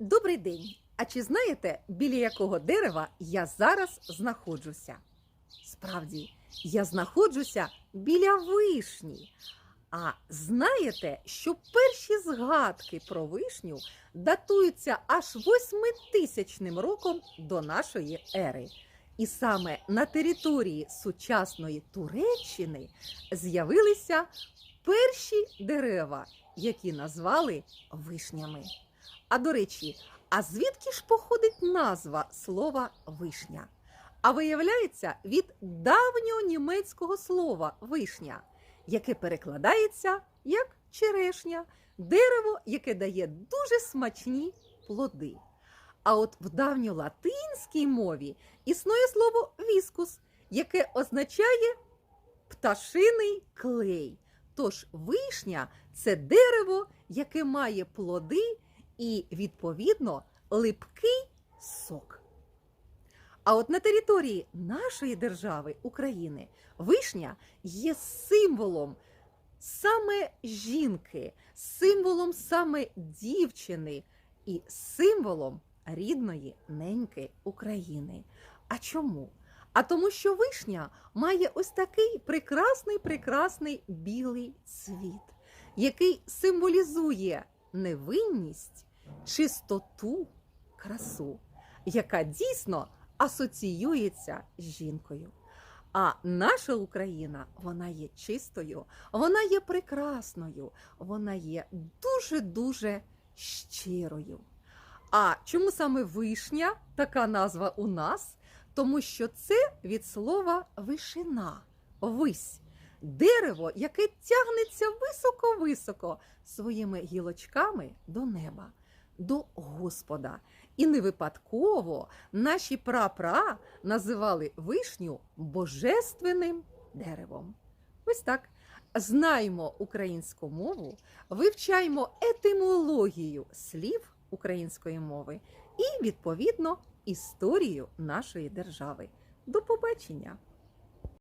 Добрий день! А чи знаєте, біля якого дерева я зараз знаходжуся? Справді, я знаходжуся біля вишні. А знаєте, що перші згадки про вишню датуються аж восьмитисячним роком до нашої ери. І саме на території сучасної Туреччини з'явилися перші дерева, які назвали вишнями. А до речі, а звідки ж походить назва слова вишня? А виявляється від давнього німецького слова вишня, яке перекладається як черешня, дерево, яке дає дуже смачні плоди. А от в давньолатинській мові існує слово віскус, яке означає пташиний клей. Тож вишня це дерево, яке має плоди і, відповідно, липкий сок. А от на території нашої держави України вишня є символом саме жінки, символом саме дівчини і символом рідної неньки України. А чому? А тому, що вишня має ось такий прекрасний, прекрасний білий цвіт, який символізує невинність, чистоту, красу, яка дійсно асоціюється з жінкою. А наша Україна, вона є чистою, вона є прекрасною, вона є дуже-дуже щирою. А чому саме вишня, така назва у нас? Тому що це від слова вишина, вись, дерево, яке тягнеться високо-високо своїми гілочками до неба, до Господа. І не випадково наші прапра називали вишню божественним деревом. Ось так. Знаємо українську мову, вивчаємо етимологію слів української мови і, відповідно, історію нашої держави. До побачення!